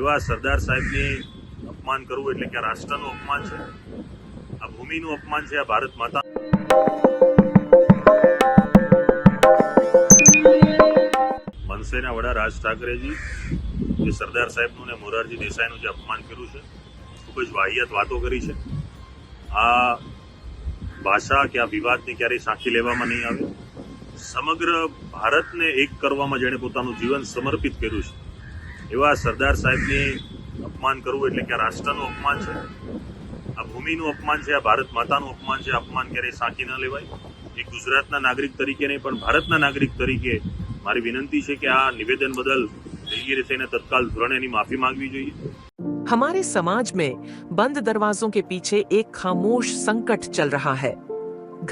એવા સરદાર સાહેબની અપમાન કરવું એટલે કે રાષ્ટ્રનું અપમાન છે આ ભૂમિનું અપમાન છે આ ભારત માતા મનસેના વડા રાજ ઠાકરેજી જે સરદાર સાહેબનું ને મોરારજી દેસાઈનું જે અપમાન કર્યું છે ખૂબ જ વાહિયાત વાતો કરી છે આ ભાષા કે આ વિવાદને ક્યારેય સાંખી લેવામાં નહીં આવે સમગ્ર ભારતને એક કરવામાં જેણે પોતાનું જીવન સમર્પિત કર્યું છે देवा सरदार साहब ने अपमान करू એટલે કે રાષ્ટ્રનો અપમાન છે આ ભૂમિનો અપમાન છે આ ભારત માતાનો અપમાન છે અપમાન કરે સાચી ન લેવાય એ ગુજરાતના નાગરિક તરીકે નહીં પણ ભારતના નાગરિક તરીકે મારી વિનંતી છે કે આ નિવેદન બદલ જે રીતે છેને તત્કાલ ધુરણ એની માફી માંગવી જોઈએ हमारे समाज में बंद दरवाजों के पीछे एक खामोश संकट चल रहा है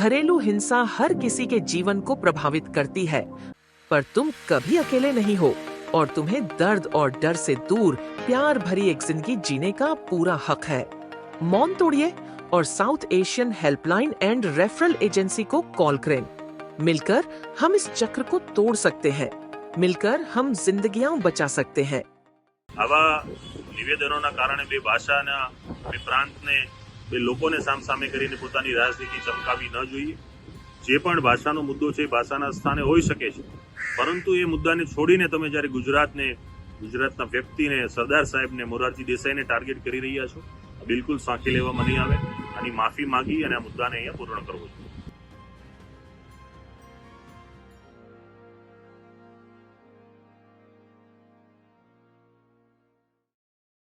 घरेलू हिंसा हर किसी के जीवन को प्रभावित करती है पर तुम कभी अकेले नहीं हो और तुम्हें दर्द और डर से दूर प्यार भरी एक जिंदगी जीने का पूरा हक है मौन तोड़िए और South Asian helpline and referral agency को कॉल करें मिलकर हम इस चक्र को तोड़ सकते हैं मिलकर हम જિંદગીਆਂ बचा सकते हैं આવા નિવેદનોના કારણે બે ભાષાના બે પ્રાંતને બે લોકોને સામસામે કરીને પોતાની રાજનીતિ ચમકાવી ન જોઈએ જે પણ ભાષાનો મુદ્દો છે એ ભાષાના સ્થાને હોઈ શકે છે પરંતુ એ મુદ્દાને છોડીને તમે જ્યારે ગુજરાતને ગુજરાતના વ્યક્તિને સરદાર સાહેબને મોરારજી દેસાઈને ટાર્ગેટ કરી રહ્યા છો બિલકુલ સાંખી લેવામાં નહીં આવે આની માફી માગી અને આ મુદ્દાને અહીંયા પૂર્ણ કરવો જોઈએ